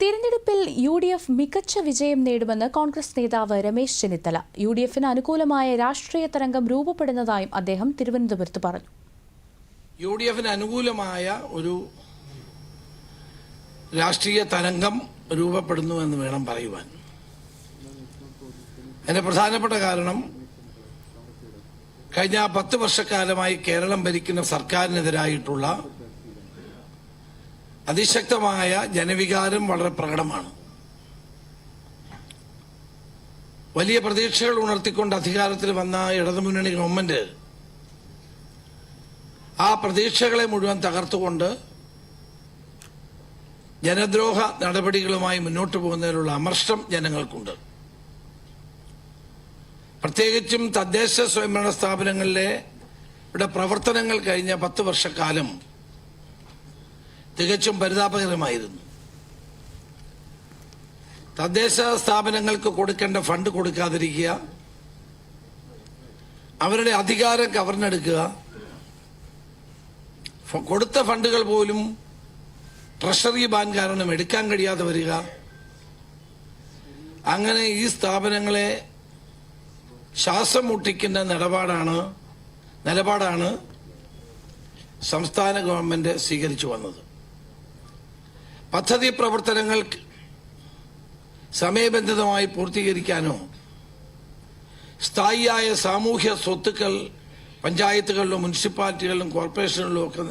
തിരഞ്ഞെടുപ്പിൽ U D F മികച്ച വിജയം നേടുമെന്ന് കോൺഗ്രസ് നേതാവ് രമേശ് ചെന്നിത്തല. യു ഡി എഫിന് അനുകൂലമായ രാഷ്ട്രീയ തരംഗം രൂപപ്പെടുന്നതായും അദ്ദേഹം തിരുവനന്തപുരത്ത് പറഞ്ഞു. യു ഡി എഫിന് അനുകൂലമായ ഒരു രാഷ്ട്രീയ തരംഗം രൂപപ്പെടുന്നു എന്ന് വേണം പറയുവാൻ. അതിന്റെ പ്രധാനപ്പെട്ട കാരണം കഴിഞ്ഞ പത്ത് വർഷക്കാലമായി കേരളം ഭരിക്കുന്ന സർക്കാരിനെതിരായിട്ടുള്ള അതിശക്തമായ ജനവികാരം വളരെ പ്രകടമാണ്. വലിയ പ്രതീക്ഷകൾ ഉണർത്തിക്കൊണ്ട് അധികാരത്തിൽ വന്ന ഇടതുമുന്നണി ഗവൺമെന്റ് ആ പ്രതീക്ഷകളെ മുഴുവൻ തകർത്തുകൊണ്ട് ജനദ്രോഹ നടപടികളുമായി മുന്നോട്ട് പോകുന്നതിനുള്ള അമർഷം ജനങ്ങൾക്കുണ്ട്. പ്രത്യേകിച്ചും തദ്ദേശ സ്വയംഭരണ സ്ഥാപനങ്ങളിലെ ഇവിടെ പ്രവർത്തനങ്ങൾ കഴിഞ്ഞ പത്ത് വർഷക്കാലം തികച്ചും പരിതാപകരമായിരുന്നു. തദ്ദേശ സ്ഥാപനങ്ങൾക്ക് കൊടുക്കേണ്ട ഫണ്ട് കൊടുക്കാതിരിക്കുക അവരുടെ അധികാരം കവർന്നെടുക്കുക കൊടുത്ത ഫണ്ടുകൾ പോലും ട്രഷറി ബാൻ കാരണം എടുക്കാൻ കഴിയാതെ വരിക. അങ്ങനെ ഈ സ്ഥാപനങ്ങളെ ശ്വാസം മുട്ടിക്കുന്ന നിലപാടാണ് നിലപാടാണ് സംസ്ഥാന ഗവൺമെന്റ് സ്വീകരിച്ചു വന്നത്. പദ്ധതി പ്രവർത്തനങ്ങൾ സമയബന്ധിതമായി പൂർത്തീകരിക്കാനോ സ്ഥായിയായ സാമൂഹ്യ സ്വത്തുക്കൾ പഞ്ചായത്തുകളിലും മുനിസിപ്പാലിറ്റികളിലും കോർപ്പറേഷനുകളിലും ഒക്കെ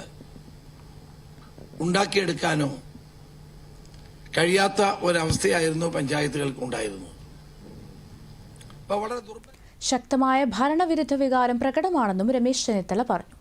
ഉണ്ടാക്കിയെടുക്കാനോ കഴിയാത്ത ഒരവസ്ഥയായിരുന്നു പഞ്ചായത്തുകൾക്ക് ഉണ്ടായിരുന്നു ശക്തമായ ഭരണവിരുദ്ധ വികാരം പ്രകടമാണെന്നും രമേശ് ചെന്നിത്തല പറഞ്ഞു.